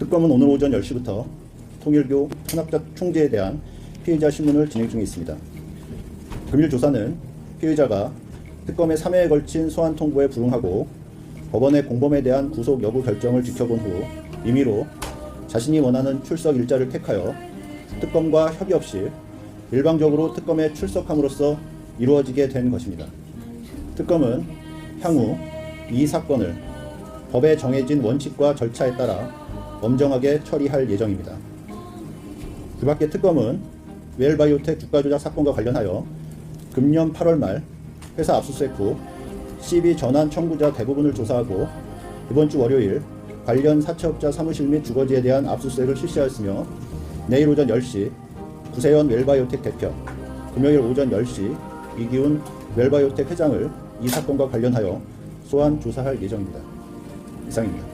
특검은 오늘 오전 10시부터 통일교 현학자 총재에 대한 피의자 신문을 진행 중에 있습니다. 금일 조사는 피의자가 특검의 3회에 걸친 소환 통보에 불응하고 법원의 공범에 대한 구속 여부 결정을 지켜본 후 임의로 자신이 원하는 출석 일자를 택하여 특검과 협의 없이 일방적으로 특검에 출석함으로써 이루어지게 된 것입니다. 특검은 향후 이 사건을 법에 정해진 원칙과 절차에 따라 엄정하게 처리할 예정입니다. 그 밖에 특검은 웰바이오텍 주가 조작 사건과 관련하여 금년 8월 말 회사 압수수색 후 CB 전환 청구자 대부분을 조사하고 이번 주 월요일 관련 사채업자 사무실 및 주거지에 대한 압수수색을 실시하였으며 내일 오전 10시 구세현 웰바이오텍 대표, 금요일 오전 10시 이기훈 웰바이오텍 회장을 이 사건과 관련하여 소환 조사할 예정입니다. 이상입니다.